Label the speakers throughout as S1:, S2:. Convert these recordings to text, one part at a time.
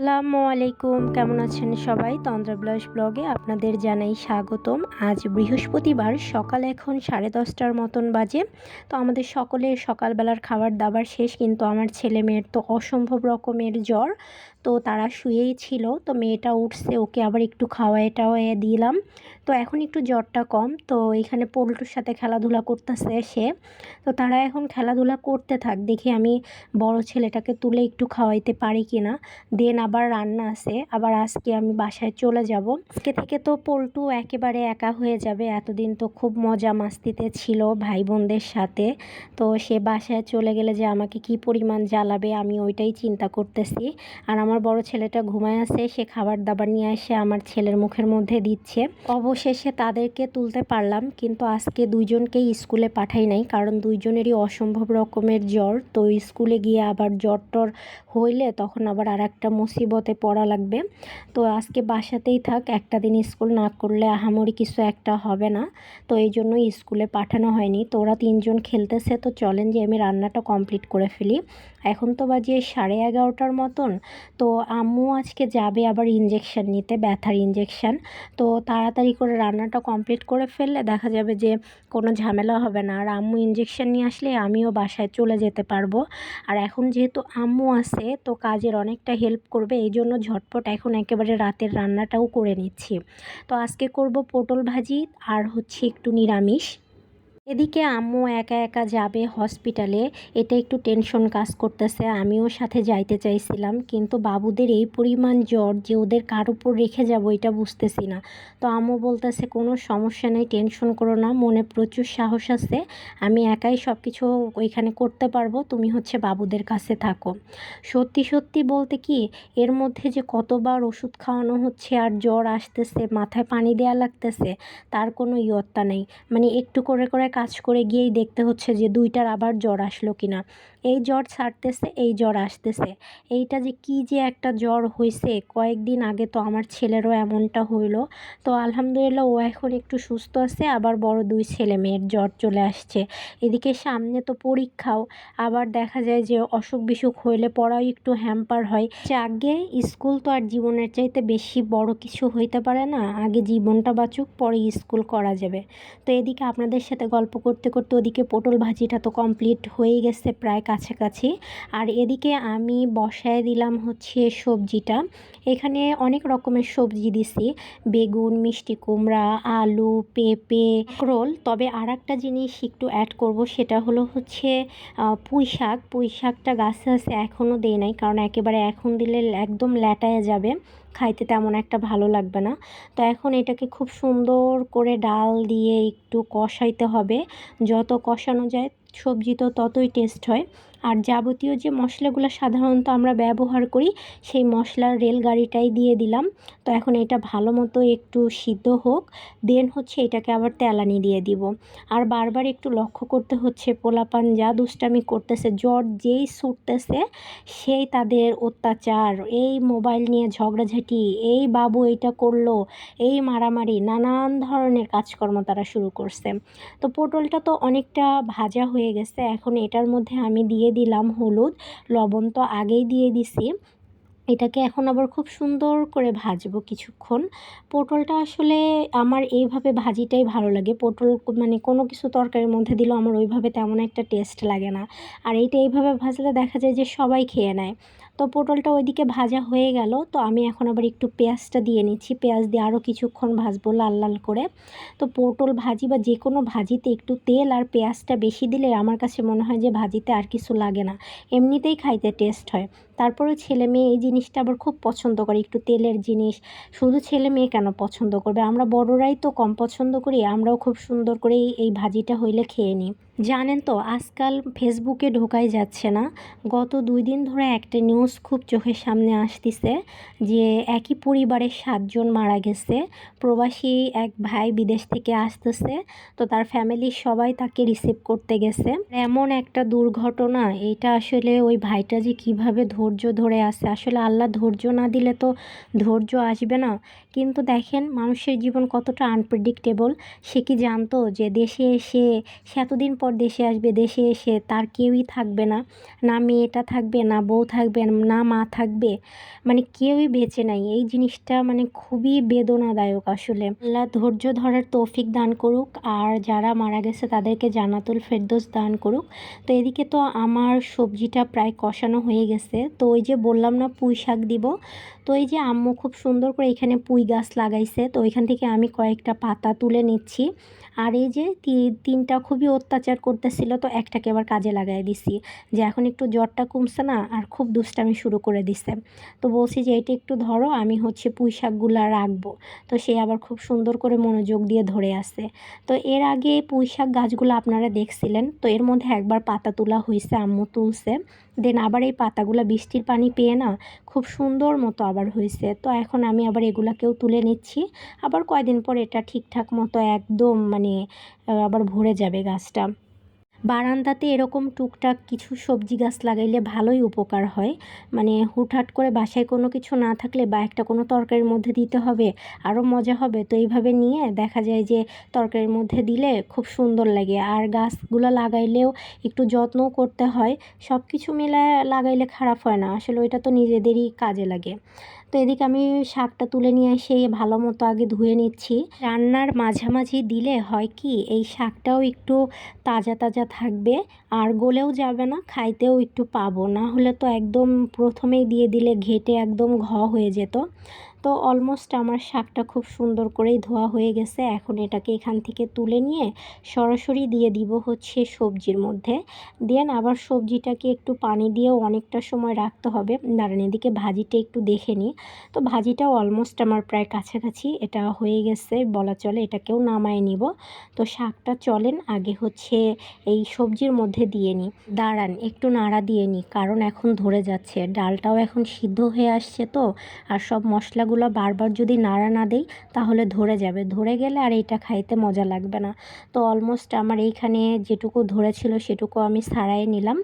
S1: আসসালামু আলাইকুম। কেমন আছেন সবাই? তন্দ্রা ব্লাস ব্লগে আপনাদের জানাই স্বাগতম। আজ বৃহস্পতিবার, সকাল এখন সাড়ে দশটার মতন বাজে। তো আমাদের সকলের সকালবেলার খাবার দাবার শেষ, কিন্তু আমার ছেলে মেয়ের তো অসম্ভব রকমের জ্বর। তো তারা শুয়েই ছিল। তো মেয়েটা উঠছে, ওকে আবার একটু খাওয়ায় টাওয়াইয়ে দিলাম। তো এখন একটু জ্বরটা কম। তো এখানে পোল্টুর সাথে খেলাধুলা করতেছে সে। তো তারা এখন খেলাধুলা করতে থাক, দেখি আমি বড় ছেলেটাকে তুলে একটু খাওয়াইতে পারি কি না দেন আবার রান্না আছে। আবার আজকে আমি বাসায় চলে যাব। আজকে থেকে তো পল্টু একেবারে একা হয়ে যাবে। এতদিন তো খুব মজা মাস্তিতে ছিল ভাই বোনদের সাথে। তো সে বাসায় চলে গেলে যে আমাকে কি পরিমাণ জ্বালাবে, আমি ওইটাই চিন্তা করতেছি। আর বড় ছেলেটা ঘুমায় আছে, সে খাবার দাবার নিয়ে এসে আমার ছেলের মুখের মধ্যে দিচ্ছে। অবশেষে তাদেরকে তুলতে পারলাম, কিন্তু আজকে দুইজনকেই স্কুলে পাঠাই নাই, কারণ দুইজনেরই অসম্ভব রকমের জ্বর। তো স্কুলে গিয়ে আবার জ্বর টর হইলে তখন আবার আর একটা মুসিবতে পড়া লাগবে। তো আজকে বাসাতেই থাক, একটা দিন স্কুল না করলে আহামরি কিছু একটা হবে না। তো এই জন্য স্কুলে পাঠানো হয়নি। তো ওরা তিনজন খেলতেছে, তো চলেন যে আমি রান্নাটা কমপ্লিট করে ফেলি। এখন তো বাজে সাড়ে এগারোটার মতন। তো আম্মু আজকে যাবে আবার ইঞ্জেকশান নিতে, ব্যথার ইঞ্জেকশন তো তাড়াতাড়ি করে রান্নাটা কমপ্লিট করে ফেললে দেখা যাবে যে কোনো ঝামেলা হবে না। আর আম্মু ইঞ্জেকশন নিয়ে আসলে আমিও বাসায় চলে যেতে পারব। আর এখন যেহেতু আম্মু আছে, তো কাজের অনেকটা হেল্প করবে। এই জন্য ঝটপট এখন একেবারে রাতের রান্নাটাও করে নিচ্ছি। তো আজকে করব পটল ভাজি আর হচ্ছে একটু নিরামিষ। এদিকে আম্মু একা একা যাবে হসপিটালে এটা একটু টেনশন কাজ করতেছে, আমিও সাথে যাইতে চাইছিলাম, কিন্তু বাবুদের এই পরিমাণ জ্বর যে ওদের কার উপর রেখে যাব এটা বুঝতেছি না। তো আম্মু বলতেছে, কোনো সমস্যা নেই টেনশন করো না, মনে প্রচুর সাহস আছে, আমি একাই সব কিছু ওইখানে করতে পারব, তুমি হচ্ছে বাবুদের কাছে থাকো। সত্যি সত্যি বলতে কি, এর মধ্যে যে কতবার ওষুধ খাওয়ানো হচ্ছে আর জ্বর আসতেছে, মাথায় পানি দেয়া লাগতেছে, তার কোনো ইয়ত্তা নেই। মানে একটু করে করে কাজ করে গিয়েই দেখতে হচ্ছে যে দুইটার আবার জ্বর আসলো কি না এই জ্বর ছাড়তেছে, এই জ্বর আসতেছে। এইটা যে কি যে একটা জ্বর হয়েছে কয়েকদিন আগে তো আমার ছেলেরও এমনটা হইল। তো আলহামদুলিল্লাহ ও এখন একটু সুস্থ আছে, আবার বড় দুই ছেলে মেয়ের জ্বর চলে আসছে। এদিকে সামনে তো পরীক্ষাও, আবার দেখা যায় যে অসুখ বিসুখ হইলে পড়াও একটু হ্যাম্পার হয়। যে আগে স্কুল তো আর জীবনের চাইতে বেশি বড় কিছু হইতে পারে না, আগে জীবনটা বাঁচুক, পরে স্কুল করা যাবে। তো এদিকে আপনাদের সাথে গল্প করতে করতে ওদিকে পটল ভাজিটা তো কমপ্লিট হয়ে গেছে প্রায় কাছাকাছি। আর এদিকে আমি বসায় দিলাম হচ্ছে সবজিটা। এখানে অনেক রকমের সবজি দিছি। বেগুন, মিষ্টি কুমড়া, আলু, পেঁপে, রোল। তবে আর একটা জিনিস একটু অ্যাড করব, সেটা হলো হচ্ছে পুঁই শাক। পুঁই শাকটা গাছে আছে এখনও দেয় নাই, কারণ একেবারে এখন দিলে একদম ল্যাটায় যাবে। খাইতে তেমন একটা ভালো লাগবে না। তো এখন এটাকে খুব সুন্দর করে ডাল দিয়ে একটু কষাইতে হবে। যত কষানো যায় সবজি তো ততই টেস্ট হয়। আর যাবতীয় যে মশলাগুলো সাধারণত আমরা ব্যবহার করি, সেই মশলার রেলগাড়িটাই দিয়ে দিলাম। তো এখন এটা ভালো মতো একটু সিদ্ধ হোক, দেন হচ্ছে এটাকে আবার তেলানি দিয়ে দিব। আর বারবার একটু লক্ষ্য করতে হচ্ছে, পোলাপান যা দুষ্টামি করতেছে, জ্বর যেই ছুটতেছে, সেই তাদের অত্যাচার, এই মোবাইল নিয়ে ঝগড়াঝাটি, এই বাবু এইটা করল, এই মারামারি, নানান ধরনের কাজকর্ম তারা শুরু করছে। তো পটলটা তো অনেকটা ভাজা হয়ে গেছে, এখন এটার মধ্যে আমি দিয়ে দিলাম হলুদ, লবণ তো আগেই দিয়ে দিছি। এটাকে এখন আবার খুব সুন্দর করে ভাজবো কিছুক্ষণ। পটলটা আসলে আমার এইভাবে ভাজিটাই ভালো লাগে। পটল মানে কোনো কিছু তরকারির মধ্যে দিলেও আমার ওইভাবে তেমন একটা টেস্ট লাগে না। আর এইটা এইভাবে ভাজলে দেখা যায় যে সবাই খেয়ে নেয়। তো পটলটা ওইদিকে ভাজা হয়ে গেল। তো আমি এখন আবার একটু পেঁয়াজটা দিয়ে নিচ্ছি। পেঁয়াজ দিয়ে আরও কিছুক্ষণ ভাজবো লাল লাল করে। তো পটল ভাজি বা যে কোনো ভাজিতে একটু তেল আর পেঁয়াজটা বেশি দিলে আমার কাছে মনে হয় যে ভাজিতে আর কিছু লাগে না। এমনিতেই খাইতে টেস্ট হয়। তারপরে ছেলে মেয়ে এই জিনিসটা আবার খুব পছন্দ করে। একটু তেলের জিনিস। শুধু ছেলে মেয়ে কেন পছন্দ করবে? আমরা বড়রাই তো কম পছন্দ করি। আমরাও খুব সুন্দর করে এই ভাজিটা হইলে খেয়ে নিই। জানেন তো, আজকাল ফেসবুকে ঢোকাই যাচ্ছে না। গত দুই দিন ধরে একটা নিউজ খুব চোখের সামনে আসতেছে যে, একই পরিবারের সাতজন মারা গেছে। প্রবাসী এক ভাই বিদেশ থেকে আসতেছে, তো তার ফ্যামিলির সবাই তাকে রিসিভ করতে গেছে। এমন একটা দুর্ঘটনা, এটা আসলে ওই ভাইটা যে কীভাবে ধৈর্য ধরে আছে, আসলে আল্লাহ ধৈর্য না দিলে তো ধৈর্য আসবে না। কিন্তু দেখেন মানুষের জীবন কতটা আনপ্রেডিক্টেবল সে কি জানতো যে দেশে এসে, সে এতদিন পর দেশে আসবে, দেশে এসে তার কেউই থাকবে না। না মেয়েটা থাকবে, না বউ থাকবে, না মা থাকবে। মানে কেউই বেঁচে নাই। এই জিনিসটা মানে খুবই বেদনাদায়ক আসলে। আল্লাহ ধৈর্য ধরার তৌফিক দান করুক, আর যারা মারা গেছে তাদেরকে জানাতুল ফেরদৌস দান করুক। তো এদিকে তো আমার সবজিটা প্রায় কষানো হয়ে গেছে। তো ওই যে বললাম না পুঁই শাক দিব, তো এই যে আম্মু খুব সুন্দর করে এখানে পুঁই গাছ লাগাইছে তো ওইখান থেকে আমি কয়েকটা পাতা তুলে নিচ্ছি। আর এই যে তিনটা খুবই অত্যাচার করতেছিল, তো একটাকে আবার কাজে লাগাই দিছি। যে এখন একটু জ্বরটা কমছে না, আর খুব দুষ্টামি শুরু করে দিছে। তো বলছি যে এটা একটু ধরো, আমি হচ্ছে পুঁই শাকগুলো রাখব। তো সে আবার খুব সুন্দর করে মনোযোগ দিয়ে ধরে আসে তো এর আগে পুঁই শাক গাছগুলো আপনারা দেখছিলেন, তো এর মধ্যে একবার পাতা তোলা হয়েছে আম্মু তুলছে। দেন আবার এই পাতাগুলো বৃষ্টির পানি পেয়ে না, খুব সুন্দর মতো আবার হয়েছে তো এখন আমি আবার এগুলাকেও তুলে নিচ্ছি। আবার কয়দিন পর এটা ঠিকঠাক মতো একদম মানে আবার ভরে যাবে গাছটা। বারান্দাতে এরকম টুকটাক কিছু সবজি গাছ লাগাইলে ভালোই উপকার হয়। মানে হুটহাট করে বাসায় কোনো কিছু না থাকলে বা একটা কোনো তরকারির মধ্যে দিতে হবে, আরও মজা হবে, তো এইভাবে নিয়ে দেখা যায় যে তরকারির মধ্যে দিলে খুব সুন্দর লাগে। আর গাছগুলো লাগাইলেও একটু যত্নও করতে হয় সব কিছু মিলে লাগাইলে খারাপ হয় না, আসলে ওইটা তো নিজেদেরই কাজে লাগে। তো এদিকে আমি শাকটা তুলে নিয়ে এসে ভালো মতো আগে ধুয়ে নিচ্ছি। রান্নার মাঝামাঝি দিলে হয় কি, এই শাকটাও একটু তাজা তাজা থাকবে, আর গলেও যাবে না, খাইতেও একটু পাবো। না হলে তো একদম প্রথমেই দিয়ে দিলে ঘেটে একদম ঘ হয়ে যেত। তো অলমোস্ট আমার শাকটা খুব সুন্দর করেই ধোয়া হয়ে গেছে। এখন এটাকে এখান থেকে তুলে নিয়ে সরাসরি দিয়ে দিব হচ্ছে সবজির মধ্যে। দেন আবার সবজিটাকে একটু পানি দিয়েও অনেকটা সময় রাখতে হবে। দাঁড়ান, এদিকে ভাজিটা একটু দেখে নিই। তো ভাজিটাও অলমোস্ট আমার প্রায় কাছাকাছি এটা হয়ে গেছে, বলা চলে এটাকেও নামায় নিব। তো শাকটা চলেন, আগে হচ্ছে এই সবজির মধ্যে দিয়ে নিই। দাঁড়ান, একটু নাড়া দিয়ে নিই, কারণ এখন ধরে যাচ্ছে। ডালটাও এখন সিদ্ধ হয়ে আসছে তো, আর সব মশলা মশলাগুলো বারবার যদি নাড়া না দেই, তাহলে ধরে যাবে। ধরে গেলে আর এটা খাইতে মজা লাগবে না। তো অলমোস্ট আমার এইখানে যেটুকু ধরেছিল, সেটুকু আমি সারাই নিলাম।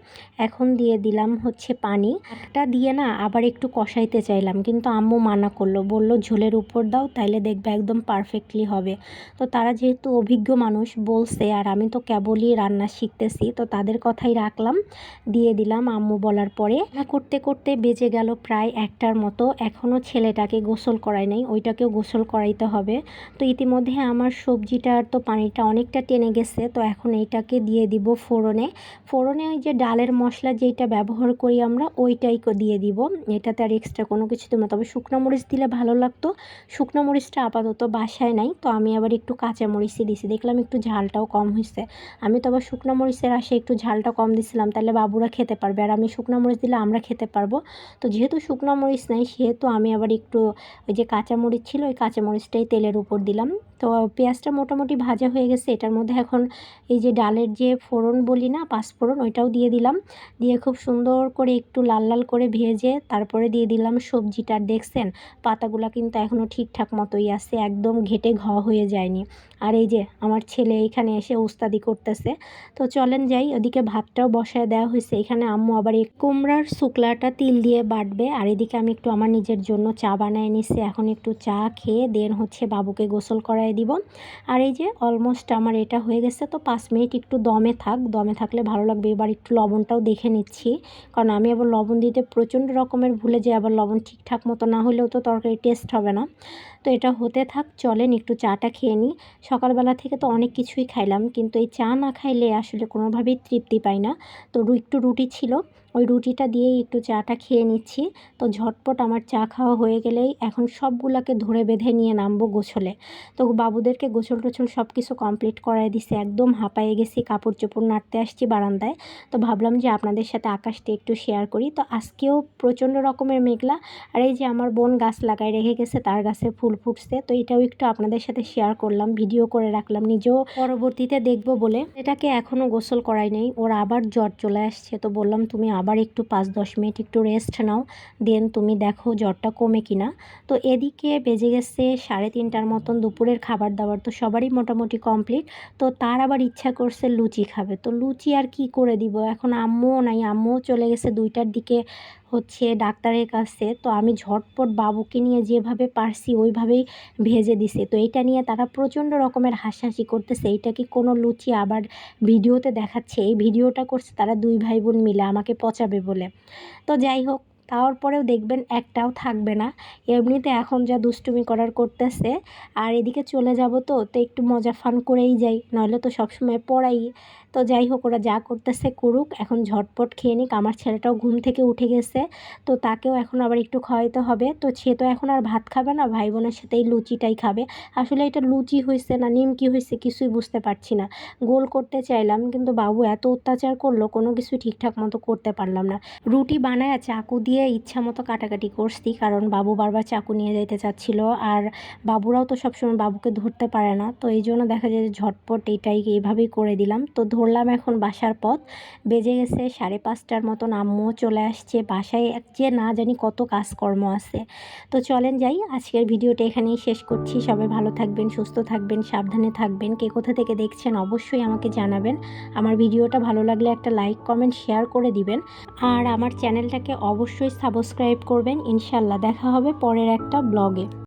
S1: এখন দিয়ে দিলাম হচ্ছে পানি। একটা দিয়ে না আবার একটু কষাইতে চাইলাম, কিন্তু আম্মু মানা করল। বলল, ঝোলের উপর দাও, তাইলে দেখবে একদম পারফেক্টলি হবে। তো তারা যেহেতু অভিজ্ঞ মানুষ বলছে, আর আমি তো কেবলই রান্না শিখতেছি, তো তাদের কথাই রাখলাম। দিয়ে দিলাম আম্মু বলার পরে। করতে করতে বেজে গেল প্রায় একটার মতো। এখনও ছেলেটাকে গোসল করাই নাই, ওইটাকেও গোসল করাইতে হবে। তো ইতিমধ্যে আমার সবজিটার তো পানিটা অনেকটা টেনে গেছে, তো এখন এইটাকে দিয়ে দিব ফোড়নে। ফোড়নে ওই যে ডালের মশলা যেটা ব্যবহার করি আমরা, ওইটাই দিয়ে দিব। এটাতে আর এক্সট্রা কোনো কিছু দেবো তবে শুকনো মরিচ দিলে ভালো লাগতো। শুকনো মরিচটা আপাতত বাসায় নাই, তো আমি আবার একটু কাঁচা মরিচই দিছি। দেখলাম একটু ঝালটাও কম হয়েছে আমি তো আবার শুকনো মরিচের আসে একটু ঝালটা কম দিছিলাম তাহলে বাবুরা খেতে পারবে। আর আমি শুকনো মরিচ দিলে আমরা খেতে পারব। তো যেহেতু শুকনো মরিচ নাই, সেহেতু আমি আবার একটু ওই যে কাঁচামরিচ ছিল, ওই কাঁচামরিচটাই তেলের উপর দিলাম। তো পেঁয়াজটা মোটামুটি ভাজা হয়ে গেছে, এটার মধ্যে এখন এই যে ডালের যে ফোড়ন বলি না পাঁচফোড়ন ওইটাও দিয়ে দিলাম। দিয়ে খুব সুন্দর করে একটু লাল লাল করে ভেজে তারপরে দিয়ে দিলাম সবজিটা। দেখছেন, পাতাগুলো কিন্তু এখনও ঠিকঠাক মতোই আছে, একদম ঘেটে ঘ হয়ে যায়নি। আর এই যে আমার ছেলে এখানে এসে উস্তাদি করতেছে। তো চলেন যাই, ওদিকে ভাতটাও বসায় দেওয়া হয়েছে। এখানে আম্মু আবার এই কুমড়ার শুকলাটা তিল দিয়ে বাটবে, আর এদিকে আমি একটু আমার নিজের জন্য চা বানায় নিচ্ছি, এখন একটু চা খেয়ে দেন হচ্ছে বাবুকে গোসল করায় দিব। আর এই যে অলমোস্ট আমার এটা হয়ে গেছে, তো পাঁচ মিনিট একটু দমে থাক। দমে থাকলে ভালো লাগবে। এবার একটু লবণটাও দেখে নিচ্ছি। কারণ আমি আবার লবণ দিতে প্রচণ্ড রকমের ভুলে যাই, আবার লবণ ঠিকঠাক মতো না হলেও তো তরকারি টেস্ট হবে না। তো এটা হতে থাক, চলেন একটু চাটা খেয়ে নিই। সকালবেলা থেকে তো অনেক কিছুই খাইলাম, কিন্তু এই চা না খাইলে আসলে কোনোভাবেই তৃপ্তি পাই না। তো একটু রুটি ছিল। ওই রুটিটা দিয়েই একটু চাটা খেয়ে নিচ্ছি। তো ঝটপট আমার চা খাওয়া হয়ে গেলেই এখন সবগুলাকে ধরে বেঁধে নিয়ে নামবো গোছলে। তো বাবুদেরকে গোছল টোছল সব কিছু কমপ্লিট করাই দিছে, একদম হাঁপায়ে গেছি কাপড় চোপড় নাড়তে আসছি বারান্দায়। তো ভাবলাম যে আপনাদের সাথে আকাশটা একটু শেয়ার করি। তো আজকেও প্রচণ্ড রকমের মেঘলা, আর এই যে আমার বোন গাছ লাগাই রেখে গেছে, তার গাছে ফুল ফুটছে, তো এটাও একটু আপনাদের সাথে শেয়ার করলাম ভিডিও করে রাখলাম, নিজেও পরবর্তীতে দেখব বলে। এটাকে এখনও গোসল করাই নেই, ওর আবার জ্বর চলে আসছে, তো বললাম তুমি আবার একটু পাঁচ, দশ মিনিট একটু রেস্ট নাও দেন তুমি দেখো জ্বরটা কমে কিনা। তো এদিকে বেজে গেছে সাড়ে তিনটার মতন, দুপুরের খাবার দাবার তো সবারই মোটামুটি কমপ্লিট তো তার আবার ইচ্ছা করছে লুচি খাবে। তো লুচি আর কি করে দিব? এখন আম্মুও নাই, আম্মুও চলে গেছে দুইটার দিকে হচ্ছে ডাক্তারের কাছে, তো আমি ঝটপট বাবুকে নিয়ে যেভাবে পারছি ওইভাবেই ভেজে দিছে। তো এইটা নিয়ে তারা প্রচণ্ড রকমের হাসাহাসি করতেছে। এইটা কি কোনো লুচি আবার ভিডিওতে দেখাচ্ছে? এই ভিডিওটা করছে তারা দুই ভাই বোন মিলে, আমাকে পচাবে বলে। তো যাই হোক, তারপরেও দেখবেন একটাও থাকবে না। এমনিতে এখন যা দুষ্টুমি করার করতেছে, আর এদিকে চলে যাব তো তো একটু মজা ফান করেই যাই। নইলে তো সবসময় পড়াই। তো যাই হোক, ওরা যা করতেছে করুক, এখন ঝটপট খেয়ে নিক। আমার ছেলেটাও ঘুম থেকে উঠে গেছে, তো তাকেও এখন আবার একটু খাওয়াইতে হবে। তো সে তো এখন আর ভাত খাবে না, ভাই বোনের সাথে এই লুচিটাই খাবে। আসলে এটা লুচি হয়েছে না নিমকি হয়েছে কিছুই বুঝতে পারছি না। গোল করতে চাইলাম, কিন্তু বাবু এত অত্যাচার করল, কোনো কিছু ঠিকঠাক মতো করতে পারলাম না। রুটি বানায় চাকু দিয়ে ইচ্ছা মতো কাটাকাটি করছি, কারণ বাবু বারবার চাকু নিয়ে যাইতে চাচ্ছিল। আর বাবুরাও তো সবসময় বাবুকে ধরতে পারে না, তো এই জন্য দেখা যায় যে ঝটপট এইটাই এইভাবেই করে দিলাম। তো ধরলাম এখন বাসার পথ। বেজে গেছে সাড়ে পাঁচটার মতন, আম্মুও চলে আসছে বাসায়। এক যে না জানি কত কাজকর্ম আছে। তো চলেন যাই, আজকের ভিডিওটা এখানেই শেষ করছি। সবাই ভালো থাকবেন, সুস্থ থাকবেন, সাবধানে থাকবেন। কে কোথা থেকে দেখছেন অবশ্যই আমাকে জানাবেন। আমার ভিডিওটা ভালো লাগলে একটা লাইক, কমেন্ট, শেয়ার করে দিবেন। আর আমার চ্যানেলটাকে অবশ্যই সাবস্ক্রাইব করবেন। ইনশাল্লাহ দেখা হবে পরের একটা ব্লগে।